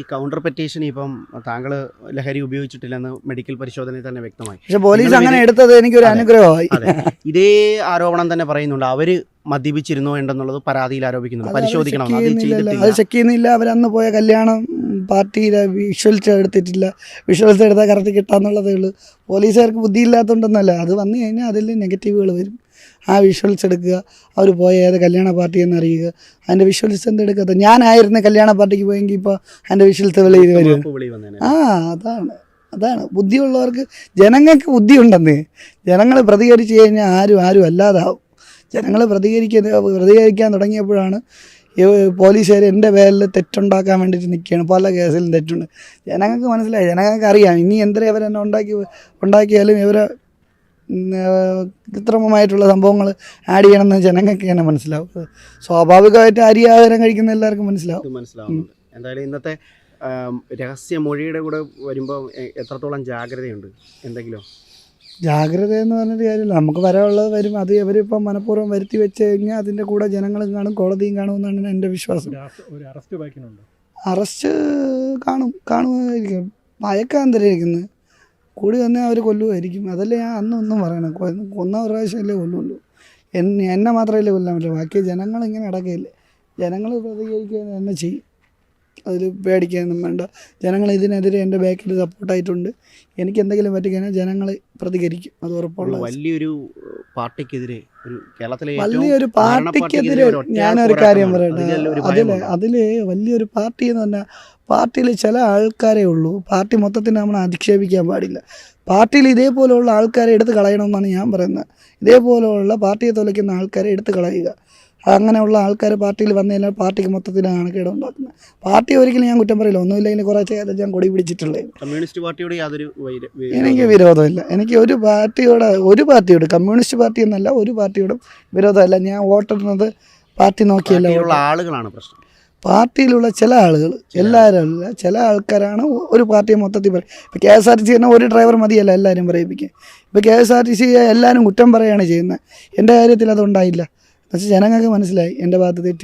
ഈ counter petition ഇപ്പം താങ്കൾ ലഹരി ഉപയോഗിച്ചിട്ടില്ലെന്ന് മെഡിക്കൽ പരിശോധനയിൽ തന്നെ വ്യക്തമായി. പക്ഷെ പോലീസ് അങ്ങനെ എടുത്തത് എനിക്കൊരു. അനുഗ്രഹമായി ഇതേ ആരോപണം തന്നെ പറയുന്നുണ്ട്. അവർ മദ്യപിച്ചിരുന്നു ഉണ്ടെന്നുള്ളത് പരാതിയിൽ ആരോപിക്കുന്നുണ്ട്. പരിശോധിക്കണം. അത് ചെക്ക് ചെയ്യുന്നില്ല. അവരന്ന് പോയ കല്യാണം പാർട്ടിയിൽ പാർട്ടിയിലെ വിഷ്വൽസ് എടുത്തിട്ടില്ല. വിഷ്വൽസ് എടുത്താൽ കറക്റ്റ് കിട്ടാന്നുള്ളതേ ഉള്ളൂ. പോലീസുകാർക്ക് ബുദ്ധിയില്ലാത്തതുകൊണ്ടൊന്നല്ല അത് വന്നു കഴിഞ്ഞാൽ അതിൽ നെഗറ്റീവുകൾ വരും. ആ വിഷ്വൽസ് എടുക്കുക. അവർ പോയ ഏത് കല്യാണ പാർട്ടി എന്ന് അറിയുക. അതിന്റെ വിഷ്വൽസ് എന്ത് എന്തെടുക്കാത്ത ഞാനായിരുന്നു കല്യാണ പാർട്ടിക്ക് പോയെങ്കിൽ ഇപ്പോൾ അതിന്റെ വിഷ്വൽസ് വെളിയിൽ വരും. ആ അതാണ്. അതാണ്. ബുദ്ധിയുള്ളവർക്ക് ജനങ്ങൾക്ക് ബുദ്ധിയുണ്ടെന്ന്. ജനങ്ങൾ പ്രതികരിച്ച് കഴിഞ്ഞാൽ ആരും ആരും അല്ലാതാവും. ജനങ്ങൾ പ്രതികരിക്കുന്ന പ്രതികരിക്കാൻ തുടങ്ങിയപ്പോഴാണ് പോലീസുകാർ എന്റെ പേരിൽ തെറ്റുണ്ടാക്കാൻ വേണ്ടിയിട്ട് നിൽക്കുകയാണ്. പല കേസിലും തെറ്റുണ്ട്. ജനങ്ങൾക്ക് മനസ്സിലായി. ജനങ്ങൾക്ക് അറിയാം ഇനി എന്തര ഇവരെന്നെ ഉണ്ടാക്കി ഉണ്ടാക്കിയാലും ഇവരെ കൃത്രിമമായിട്ടുള്ള സംഭവങ്ങൾ ആഡ് ചെയ്യണമെന്ന് ജനങ്ങൾക്ക് തന്നെ മനസ്സിലാവും. സ്വാഭാവികമായിട്ട് അരി ആഹാരം കഴിക്കുന്ന എല്ലാവർക്കും മനസ്സിലാവും. മനസ്സിലാവും എന്തായാലും ഇന്നത്തെ രഹസ്യ മൊഴിയുടെ കൂടെ വരുമ്പോൾ എത്രത്തോളം ജാഗ്രതയുണ്ട്? എന്തെങ്കിലും? ജാഗ്രത എന്ന് പറഞ്ഞൊരു കാര്യമില്ല. നമുക്ക് വരാനുള്ളത് വരും. അത് ഇവരിപ്പം മനഃപൂർവം വരുത്തി വെച്ച് കഴിഞ്ഞാൽ അതിന്റെ കൂടെ ജനങ്ങളും കാണും കോടതിയും കാണുമെന്നാണ് എന്റെ വിശ്വാസം. അറസ്റ്റ്- ഒരു അറസ്റ്റ് ബാക്കിനുണ്ടോ അറസ്റ്റ് കാണും കാണുമായിരിക്കും. ഭയക്കാന്തരായിരിക്കുന്നത് കൂടി തന്നെ അവർ കൊല്ലുമായിരിക്കും അതല്ലേ ഞാൻ അന്നും ഒന്നും പറയണം. കൊന്ന ഒരു പ്രാവശ്യമല്ലേ കൊല്ലുള്ളൂ. എന്നെ എന്നെ മാത്രമല്ലേ കൊല്ലാൻ പറ്റുള്ളൂ ബാക്കി ജനങ്ങൾ ഇങ്ങനെ അടക്കയില്ലേ ജനങ്ങൾ പ്രതികരിക്കുക തന്നെ ചെയ്യും. അതിൽ പേടിക്കാനൊന്നും വേണ്ട. ജനങ്ങൾ ഇതിനെതിരെ എന്റെ ബാക്കിൽ സപ്പോർട്ടായിട്ടുണ്ട് എനിക്ക് എന്തെങ്കിലും പറ്റിക്കഴിഞ്ഞാൽ ജനങ്ങൾ പ്രതികരിക്കും. അത് ഉറപ്പുള്ള വലിയൊരു പാർട്ടിക്കെതിരെ ഒരു കേരളത്തിലെ വലിയൊരു പാർട്ടിക്കെതിരെ ഞാനൊരു കാര്യം. പറയട്ടെ. അതിൽ അതിൽ വലിയൊരു പാർട്ടി എന്ന് പറഞ്ഞാൽ പാർട്ടിയിൽ ചില ആൾക്കാരേ ഉള്ളൂ. പാർട്ടി മൊത്തത്തിൽ നമ്മൾ അധിക്ഷേപിക്കാൻ പാടില്ല. പാർട്ടിയിൽ ഇതേപോലെയുള്ള ആൾക്കാരെ എടുത്ത് കളയണമെന്നാണ് ഞാൻ പറയുന്നത്. ഇതേപോലെയുള്ള പാർട്ടിയെ തൊലയ്ക്കുന്ന ആൾക്കാരെ എടുത്ത് കളയുക. അങ്ങനെയുള്ള ആൾക്കാർ പാർട്ടിയിൽ വന്നു കഴിഞ്ഞാൽ പാർട്ടിക്ക് മൊത്തത്തിൽ ആണ് ഉണ്ടാക്കുന്നത് പാർട്ടി ഒരിക്കലും ഞാൻ കുറ്റം പറയില്ല. ഒന്നുമില്ലെങ്കിൽ കുറച്ച് കാലം ഞാൻ കൊടി പിടിച്ചിട്ടുള്ളത് കമ്മ്യൂണിസ്റ്റ് പാർട്ടിയോട് യാതൊരു എനിക്ക് വിരോധമില്ല. എനിക്ക് ഒരു പാർട്ടിയോട് ഒരു പാർട്ടിയോട് കമ്മ്യൂണിസ്റ്റ് പാർട്ടി എന്നല്ല ഒരു പാർട്ടിയോടും വിരോധമല്ല. ഞാൻ വോട്ടിടുന്നത് പാർട്ടി നോക്കിയല്ല ആളുകളാണ് പ്രശ്നം. പാർട്ടിയിലുള്ള ചില ആളുകൾ എല്ലാവരും അല്ല ചില ആൾക്കാരാണ് ഒരു പാർട്ടിയെ മൊത്തത്തിൽ പറയും ഇപ്പോൾ K S R T C തന്നെ ഒരു ഡ്രൈവർ മതിയല്ല എല്ലാവരും പറയിപ്പിക്കുക ഇപ്പോൾ K S R T C എല്ലാവരും കുറ്റം പറയുകയാണ് ചെയ്യുന്നത്. എന്റെ കാര്യത്തിൽ അതുണ്ടായില്ല പക്ഷേ ജനങ്ങൾക്ക് മനസ്സിലായി എന്റെ ഭാഗത്ത് തെറ്റില്ല.